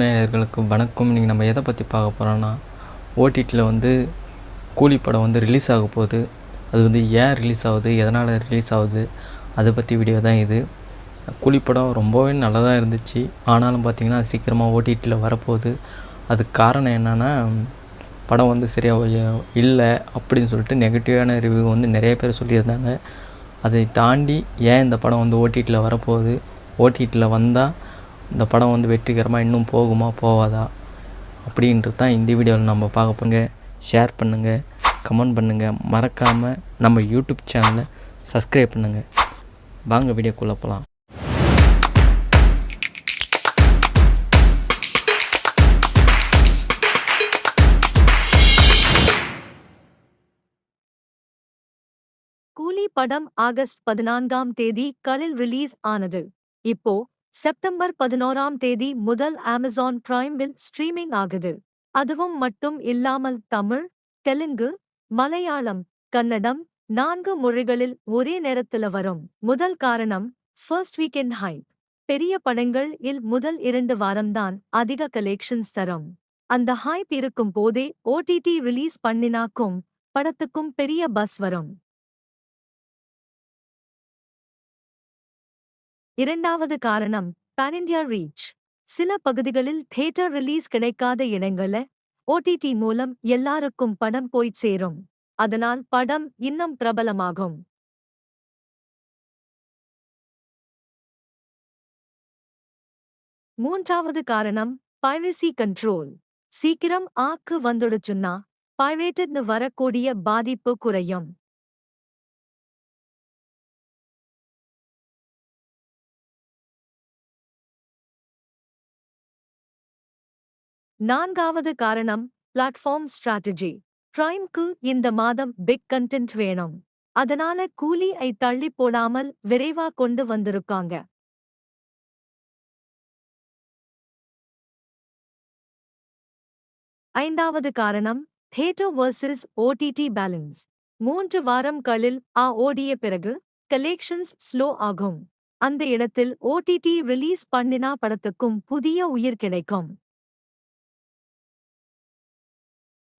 நேயர்களுக்கு வணக்கம். இன்றைக்கி நம்ம எதை பற்றி பார்க்க போகிறோன்னா ஓடிடியில் வந்து கூலி படம் வந்து ரிலீஸ் ஆக போகுது. அது வந்து ஏன் ரிலீஸ் ஆகுது? எதனால் ரிலீஸ் ஆகுது? அதை பற்றி வீடியோ தான் இது. கூலி படம் ரொம்பவே நல்லதாக இருந்துச்சு. ஆனாலும் பார்த்திங்கன்னா சீக்கிரமாக ஓடிடியில் வரப்போகுது. அதுக்கு காரணம் என்னென்னா படம் வந்து சரியாக இல்லை அப்படின்னு சொல்லிட்டு நெகட்டிவான ரிவ்யூ வந்து நிறைய பேர் சொல்லியிருந்தாங்க. அதை தாண்டி ஏன் இந்த படம் வந்து ஓடிடியில் வரப்போகுது? ஓடிடியில் வந்தால் இந்த படம் வந்து வெற்றிகரமாக இன்னும் போகுமா போவாதா அப்படின்றது தான் இந்த வீடியோவில் நம்ம பார்க்க போங்க ஷேர் பண்ணுங்கள் கமெண்ட் பண்ணுங்கள் மறக்காமல் நம்ம யூடியூப் சேனலை சப்ஸ்கிரைப் பண்ணுங்கள் வாங்க வீடியோக்குள்ளே போகலாம் கூலி படம் ஆகஸ்ட் பதினான்காம் தேதி கலில் ரிலீஸ் ஆனது. இப்போ செப்டம்பர் பதினோராம் தேதி முதல் அமேசான் பிரைமில் ஸ்ட்ரீமிங் ஆகுது. அதுவும் மட்டும் இல்லாமல் தமிழ் தெலுங்கு மலையாளம் கன்னடம் நான்கு மொழிகளில் ஒரே நேரத்துல வரும். முதல் காரணம் ஃபர்ஸ்ட் வீக்கெண்ட் ஹைப் பெரிய படங்கள் இல் முதல் இரண்டு வாரம்தான் அதிக கலெக்ஷன்ஸ் தரும். அந்த ஹைப் இருக்கும் போதே ஓடிடி ரிலீஸ் பண்ணினாக்கும் படத்துக்கும் பெரிய பஸ் வரும். இரண்டாவது காரணம் பேன் இந்தியா ரீச் சில பகுதிகளில் தியேட்டர் ரிலீஸ் கிடைக்காத இடங்கள ஓடிடி மூலம் எல்லாருக்கும் படம் போய் சேரும். அதனால் படம் இன்னும் பிரபலமாகும். மூன்றாவது காரணம் பைரசி கண்ட்ரோல் சீக்கிரம் ஆக்கு வந்துடுச்சுன்னா பைரேட்டட்னு வரக்கூடிய பாதிப்பு குறையும். நான்காவது காரணம் பிளாட்ஃபார்ம் ஸ்ட்ராட்டஜி பிரைம்க்கு இந்த மாதம் பிக் கண்டென்ட் வேணும். அதனால கூலி ஐ தள்ளி போடாமல் விரைவா கொண்டு வந்திருக்காங்க. ஐந்தாவது காரணம் தியேட்டர் வர்சஸ் ஓடிடி பேலன்ஸ் மூன்று வாரங்களில் ஆ ஓடிய பிறகு கலெக்ஷன்ஸ் ஸ்லோ ஆகும். அந்த இடத்தில் ஓடிடி ரிலீஸ் பண்ணினா படத்துக்கும் புதிய உயிர் கிடைக்கும்.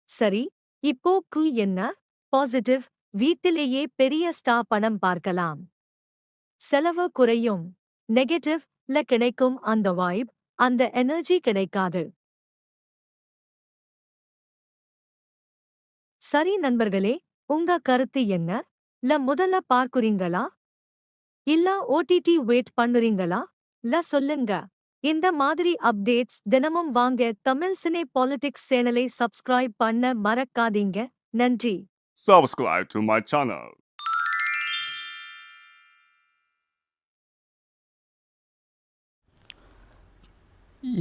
சரி இப்போ கு என்ன? பாசிட்டிவ் வீட்டிலேயே பெரிய ஸ்டா பணம் பார்க்கலாம். செலவு குறையும். நெகட்டிவ் ல கிடைக்கும் அந்த வைப் அந்த எனர்ஜி கிடைக்காது. சரி நண்பர்களே உங்க கருத்து என்ன? ல முதல்ல பார்க்குறீங்களா? இல்ல ஓடிடி வெயிட் பண்ணுறீங்களா? ல சொல்லுங்க. இந்த மாதிரி அப்டேட்ஸ் தினமும் வாங்க தமிழ் சினே பாலிடிக்ஸ் சேனலை சப்ஸ்கிரைப் பண்ண மறக்காதீங்க. நன்றி. Subscribe to my channel.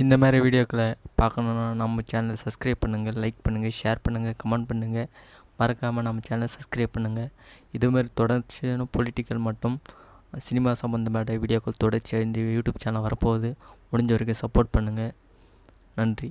இந்த மாதிரி வீடியோக்களை பார்க்கணுன்னா நம்ம சேனலை சப்ஸ்கிரைப் பண்ணுங்கள் லைக் பண்ணுங்கள் ஷேர் பண்ணுங்கள் கமெண்ட் பண்ணுங்கள் மறக்காமல் நம்ம சேனலை சப்ஸ்கிரைப் பண்ணுங்கள் இதுமாதிரி தொடர்ச்சியான பொலிட்டிக்கல் மற்றும் சினிமா சம்மந்தப்பட்ட வீடியோக்கள் தொடர்ச்சியாக இந்த யூடியூப் சேனல் வரப்போகுது. முடிஞ்ச வரைக்கும் சப்போர்ட் பண்ணுங்கள் நன்றி.